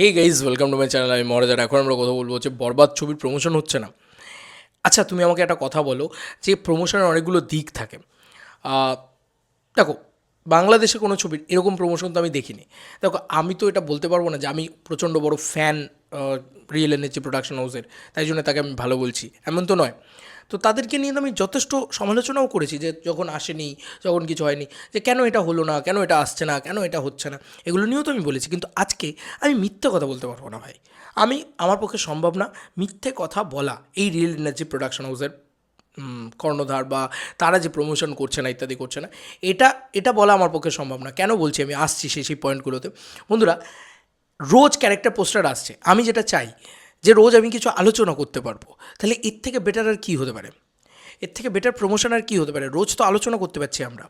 Hey guys welcome to my channel আমি মহারাজার এখন আমরা কথা বলব যে বরবাদ ছবির প্রমোশন হচ্ছে না। আচ্ছা তুমি আমাকে একটা কথা বলো যে প্রমোশনের অনেকগুলো দিক থাকে। দেখো, বাংলাদেশে কোনো ছবির এরকম প্রমোশন তো আমি দেখিনি। দেখো, আমি তো এটা বলতে পারব না যে আমি প্রচণ্ড বড় ফ্যান রিয়েল এনএসজি প্রোডাকশন হাউসের তাই জন্য তাকে আমি ভালো বলছি। এমন তো নয়। তো তাদেরকে নিয়ে আমি যথেষ্ট সমালোচনাও করেছি যে যখন আসেনি, যখন কিছু হয়নি, যে কেন এটা হলো না, কেন এটা আসছে না, কেন এটা হচ্ছে না, এগুলো নিয়েও তো আমি বলেছি। কিন্তু আজকে আমি মিথ্যে কথা বলতে পারব না ভাই। আমি, আমার পক্ষে সম্ভব না মিথ্যে কথা বলা। এই রিয়েল এনার্জি প্রোডাকশন হাউসের কর্ণধার বা তারা যে প্রমোশন করছে না, ইত্যাদি করছে না, এটা এটা বলা আমার পক্ষে সম্ভব না। কেন বলছি আমি? আসছি সেই সেই পয়েন্টগুলোতে বন্ধুরা, রোজ ক্যারেক্টার পোস্টার আসছে। আমি যেটা চাই যে রোজ আমি কিছু আলোচনা করতে পারব, তাহলে এর থেকে বেটার আর কী হতে পারে? এর থেকে বেটার প্রমোশন আর কী হতে পারে? রোজ তো আলোচনা করতে পারছি আমরা।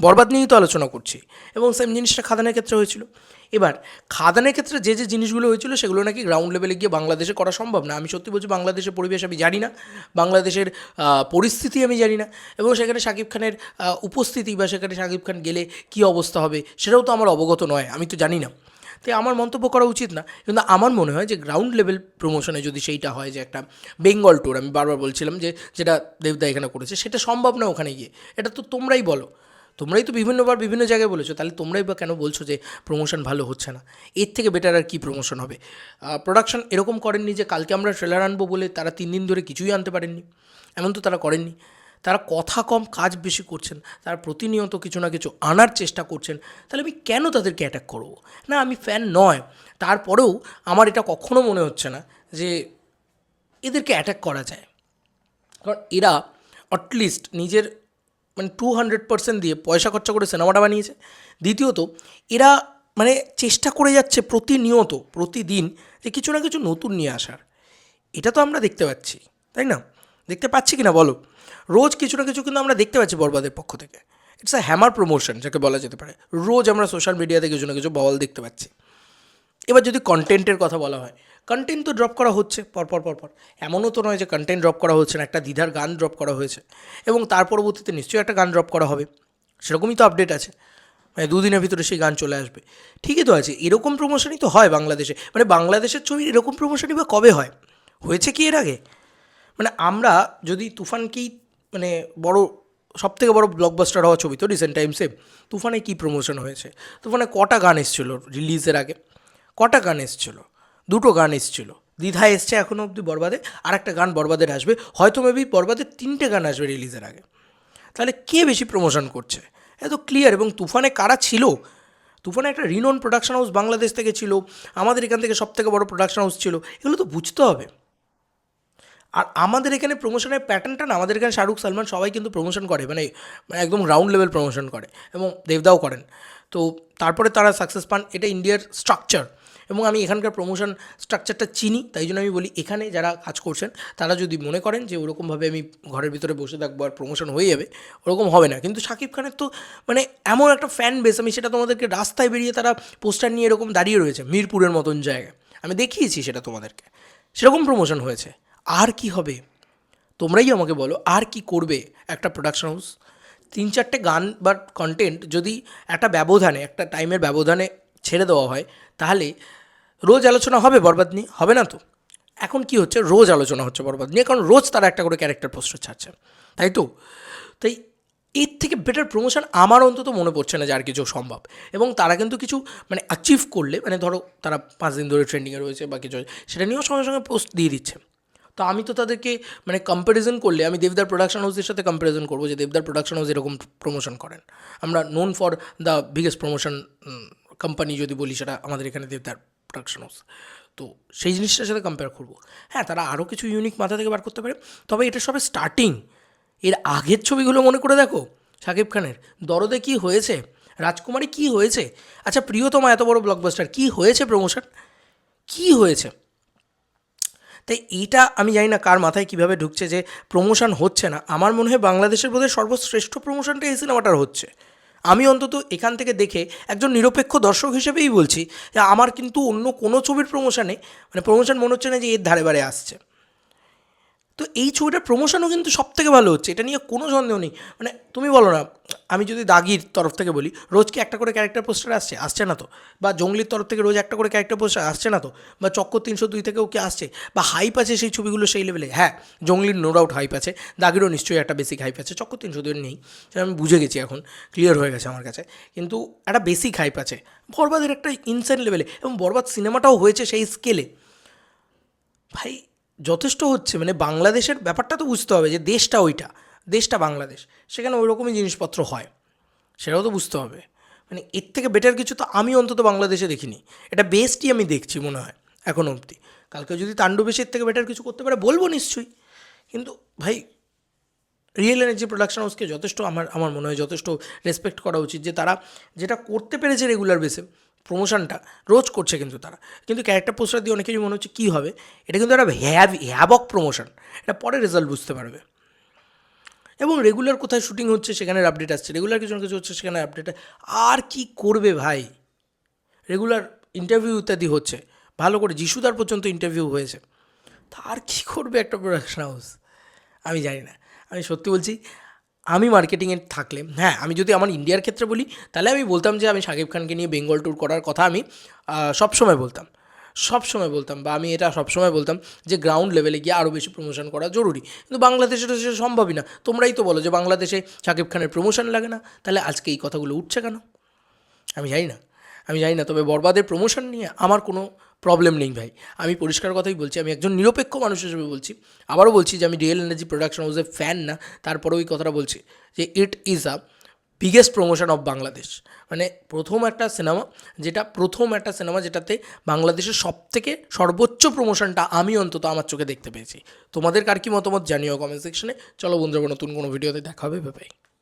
বরবাদ নিয়েই তো আলোচনা করছি। এবং সেম জিনিসটা খাদানের ক্ষেত্রে হয়েছিল। এবার, খাদানের ক্ষেত্রে যে যে জিনিসগুলো হয়েছিল, সেগুলো নাকি গ্রাউন্ড লেভেলে গিয়ে বাংলাদেশে করা সম্ভব না। আমি সত্যি বলছি, বাংলাদেশের পরিবেশ আমি জানি না। বাংলাদেশের পরিস্থিতি আমি জানি না। এবং সেখানে শাকিব খানের উপস্থিতি বা সেখানে শাকিব খান গেলে কী অবস্থা হবে, সেটাও তো আমার অবগত নয়। আমি তো জানি না। তাই আমার মন্তব্য করা উচিত না। কিন্তু আমার মনে হয় যে গ্রাউন্ড লেভেল প্রমোশনে যদি সেইটা হয় যে একটা বেঙ্গল ট্যুর আমি বারবার বলছিলাম যে যেটা দেবদা এখানে করেছে, সেটা সম্ভব না ওখানে গিয়ে। এটা তো তোমরাই বলো। তোমরাই তো বিভিন্নবার বিভিন্ন জায়গায় বলেছ, তাহলে তোমরাই বা কেন বলছো যে প্রমোশন ভালো হচ্ছে না? এর থেকে বেটার আর কী প্রমোশন হবে? প্রোডাকশন এরকম করেননি যে কালকে আমরা ট্রেলার আনব বলে তারা তিন দিন ধরে কিছুই আনতে পারেননি। এমন তো তারা করেননি। তারা কথা কম, কাজ বেশি করছেন, তারা প্রতিনিয়ত কিছু না কিছু আনার চেষ্টা করছেন, তাহলে আমি কেন তাদেরকে অ্যাটাক করব? না, আমি ফ্যান নয়। তারপরেও আমার এটা কখনো মনে হচ্ছে না যে এদেরকে অ্যাটাক করা যায়। কারণ এরা অটলিস্ট নিজের মানে টু হান্ড্রেড পার্সেন্ট দিয়ে পয়সা খরচা করে সিনেমাটা বানিয়েছে। দ্বিতীয়ত, এরা মানে চেষ্টা করে যাচ্ছে প্রতিনিয়ত, প্রতিদিন যে কিছু না কিছু নতুন নিয়ে আসার। এটা তো আমরা দেখতে পাচ্ছি, তাই না? দেখতে পাচ্ছি কি না বলো? রোজ কিছু না কিছু কিন্তু আমরা দেখতে পাচ্ছি বরবাদের পক্ষ থেকে। ইটস আ হ্যামার প্রমোশন যাকে বলা যেতে পারে। রোজ আমরা সোশ্যাল মিডিয়াতে কিছু না কিছু বল দেখতে পাচ্ছি। এবার যদি কন্টেন্টের কথা বলা হয় কন্টেন্ট তো ড্রপ করা হচ্ছে পরপর পরপর এমনও তো নয় যে কন্টেন্ট ড্রপ করা হচ্ছে না, একটা দ্বিধার গান ড্রপ করা হয়েছে। এবং তার পরবর্তীতে নিশ্চয়ই একটা গান ড্রপ করা হবে। সেরকমই তো আপডেট আছে। মানে দুদিনের ভিতরে সেই গান চলে আসবে। ঠিকই তো আছে, এরকম প্রমোশনই তো হয় বাংলাদেশে। মানে বাংলাদেশের ছবির এরকম প্রমোশনই বা কবে হয়? হয়েছে কি এর আগে? মানে আমরা যদি তুফানকেই মানে বড় সব থেকে বড় ব্লকবাস্টার হওয়া ছবি তো রিসেন্ট টাইমসে তুফানে কী প্রমোশন হয়েছে? তুফানে কটা গান এসেছিল রিলিজের আগে? কটা গান এসেছিল? দুটো গান এসেছিল। দ্বিধা এসছে এখনও অবধি বরবাদে আর একটা গান বরবাদের আসবে, হয়তো মেবি বরবাদের তিনটে গান আসবে রিলিজের আগে। তাহলে কে বেশি প্রমোশন করছে? এত ক্লিয়ার এবং তুফানে কারা ছিল? তুফানে একটা রিনোন প্রোডাকশন হাউস বাংলাদেশ থেকে ছিল, আমাদের এখান থেকে সব থেকে বড় প্রোডাকশন হাউস ছিল, এগুলো তো বুঝতে হবে। আর আমাদের এখানে প্রমোশনের প্যাটার্নটা না, আমাদের এখানে শাহরুখ, সালমান সবাই কিন্তু প্রমোশন করে মানে মানে একদম রাউন্ড লেভেল প্রমোশন করে এবং দেবদাও করেন। তো তারপরে তারা সাকসেস পান, এটা ইন্ডিয়ার স্ট্রাকচার এবং আমি এখানকার প্রমোশন স্ট্রাকচারটা চিনি, তাই জন্য আমি বলি এখানে যারা কাজ করছেন, তারা যদি মনে করেন যে ওরকমভাবে আমি ঘরের ভিতরে বসে থাকব আর প্রমোশন হয়ে যাবে, ওরকম হবে না। কিন্তু শাকিব খানের তো মানে এমন একটা ফ্যান বেস আমি সেটা তোমাদেরকে রাস্তায় বেরিয়ে তারা পোস্টার নিয়ে এরকম দাঁড়িয়ে রয়েছে, মিরপুরের মতন জায়গায়। আমি দেখিয়েছি সেটা তোমাদেরকে। সেরকম প্রমোশন হয়েছে। আর কি হবে? তোমরাই আমাকে বলো, আর কি করবে একটা প্রোডাকশন হাউস তিন চারটে গান বা কন্টেন্ট যদি একটা ব্যবধানে, একটা টাইমের ব্যবধানে ছেড়ে দেওয়া হয়, তাহলে রোজ আলোচনা হবে বরবাদ নিয়ে, হবে না তো? এখন কি হচ্ছে? রোজ আলোচনা হচ্ছে বরবাদ নিয়ে, কারণ রোজ তারা একটা করে ক্যারেক্টার পোস্টার ছাড়ছে, তাই তো? তাই এর থেকে বেটার প্রমোশন আমার অন্তত মনে পড়ছে না যে আর কিছু সম্ভব। এবং তারা কিন্তু কিছু মানে অ্যাচিভ করলে মানে ধরো তারা পাঁচ দিন ধরে ট্রেন্ডিংয়ে রয়েছে বা কিছু, সেটা নিয়েও সঙ্গে সঙ্গে পোস্ট দিয়ে দিচ্ছে। তো আমি তো তাদেরকে মানে কম্প্যারিজন করলে, আমি দেবদার প্রোডাকশন হাউসের সাথে কম্প্যারিজন করব যে দেবদার প্রোডাকশন হাউস এরকম প্রমোশন করেন। আমরা known for the biggest promotion company যদি বলি সেটা আমাদের এখানে দেবদার প্রোডাকশন হাউস তো সেই জিনিসটার সাথে কম্পেয়ার করব। হ্যাঁ তারা আরও কিছু ইউনিক মাথা থেকে বার করতে পারে। তবে এটা সবে স্টার্টিং এর আগের ছবিগুলো মনে করে দেখো, শাকিব খানের। দরদে কি হয়েছে? রাজকুমারী কি হয়েছে? আচ্ছা প্রিয়তমা এত বড় ব্লকবাস্টার কি হয়েছে প্রমোশন কি হয়েছে? তাই এটা আমি জানি না কার মাথায় কীভাবে ঢুকছে যে প্রমোশন হচ্ছে না। আমার মনে হয় বাংলাদেশের বোধহয় সর্বশ্রেষ্ঠ প্রমোশনটা এই সিনেমাটার হচ্ছে। আমি অন্তত এখান থেকে দেখে একজন নিরপেক্ষ দর্শক হিসেবেই বলছি যে আমার কিন্তু অন্য কোনো ছবির প্রমোশনে মানে প্রমোশন মনে হচ্ছে না যে এর ধারে বারে আসছে। তো এই ছবিটার প্রমোশনও কিন্তু সব থেকে ভালো হচ্ছে। এটা নিয়ে কোনো সন্দেহ নেই। মানে তুমি বলো না, আমি যদি দাগির তরফ থেকে বলি, রোজ কি একটা করে ক্যারেক্টার পোস্টার আসছে? আসছে না তো। বা জঙ্গলির তরফ থেকে রোজ একটা করে ক্যারেক্টার পোস্টার আসছে না তো? বা চক্কর তিনশো দুই থেকেও কি আসছে? বা হাইপ আছে সেই ছবিগুলো সেই লেভেলে হ্যাঁ জঙ্গলির নো ডাউট হাইপ আছে। দাগিরও নিশ্চয়ই একটা বেসিক হাইপ আছে। চক্কর তিনশো দুই নেই। সেটা আমি বুঝে গেছি এখন। ক্লিয়ার হয়ে গেছে আমার কাছে। কিন্তু একটা বেসিক হাইপ আছে। বরবাদের একটা ইনসেন লেভেলে এবং বরবাদ সিনেমাটাও হয়েছে সেই স্কেলে ভাই যথেষ্ট হচ্ছে মানে বাংলাদেশের ব্যাপারটা তো বুঝতে হবে যে দেশটা ওইটা, দেশটা বাংলাদেশ, সেখানে ওই রকমই জিনিসপত্র হয়, সেটাও তো বুঝতে হবে। মানে এর থেকে বেটার কিছু তো আমি অন্তত বাংলাদেশে দেখিনি, এটা বেস্টই আমি দেখছি মনে হয় এখনও অবধি। কালকে যদি তাণ্ডবেশের থেকে বেটার কিছু করতে পারে, বলব নিশ্চয়ই, কিন্তু ভাই রিয়েল এনার্জি প্রোডাকশন হাউসকে যথেষ্ট আমার আমার মনে হয় যথেষ্ট রেসপেক্ট করা উচিত যে তারা যেটা করতে পেরেছে রেগুলার বেসে প্রমোশনটা রোজ করছে কিন্তু তারা। কিন্তু ক্যারেক্টার পোস্টার দিয়ে অনেকেরই মনে হচ্ছে কী হবে? এটা কিন্তু একটা হ্যাভ হ্যাবক প্রমোশন এটা পরে রেজাল্ট বুঝতে পারবে। এবং রেগুলার কোথায় শুটিং হচ্ছে সেখানের আপডেট আসছে। রেগুলার কিছু না কিছু হচ্ছে সেখানে আপডেট আর কি করবে ভাই? রেগুলার ইন্টারভিউ ইত্যাদি হচ্ছে। ভালো করে যিশুদার পর্যন্ত ইন্টারভিউ হয়েছে। তা আর কী করবে একটা প্রোডাকশন হাউস আমি জানি না। আমি সত্যি বলছি আমি মার্কেটিংয়ে থাকলে হ্যাঁ আমি যদি আমার ইন্ডিয়ার ক্ষেত্রে বলি, তাহলে আমি বলতাম যে, আমি শাকিব খানকে নিয়ে বেঙ্গল ট্যুর করার কথা আমি সবসময় বলতাম। সব সময় বলতাম বা আমি এটা সবসময় বলতাম যে গ্রাউন্ড লেভেলে গিয়ে আরও বেশি প্রমোশন করা জরুরি। কিন্তু বাংলাদেশে তো সেটা সম্ভবই না। তোমরাই তো বলো যে, বাংলাদেশে শাকিব খানের প্রমোশন লাগে না। তাহলে আজকে এই কথাগুলো উঠছে কেন? আমি জানি না। আমি জানি না। তবে বরবাদের প্রমোশন নিয়ে আমার কোনো প্রবলেম নেই ভাই। আমি পরিষ্কার কথাই বলছি, আমি একজন নিরপেক্ষ মানুষ হিসেবে বলছি। আবারও বলছি যে আমি রিয়েল এনার্জি প্রোডাকশন হাউসের ফ্যান না, তারপরেও ওই কথাটা বলছি যে it is a biggest promotion of Bangladesh মানে প্রথম একটা সিনেমা যেটা প্রথম একটা সিনেমা যেটাতে বাংলাদেশের সব থেকে সর্বোচ্চ প্রমোশনটা আমি অন্তত আমার চোখে দেখতে পেয়েছি। তোমাদের কার কি মতামত জানিও কমেন্ট সেকশনে চলো বন্ধুরা, নতুন কোনো ভিডিওতে দেখা হবে ভাই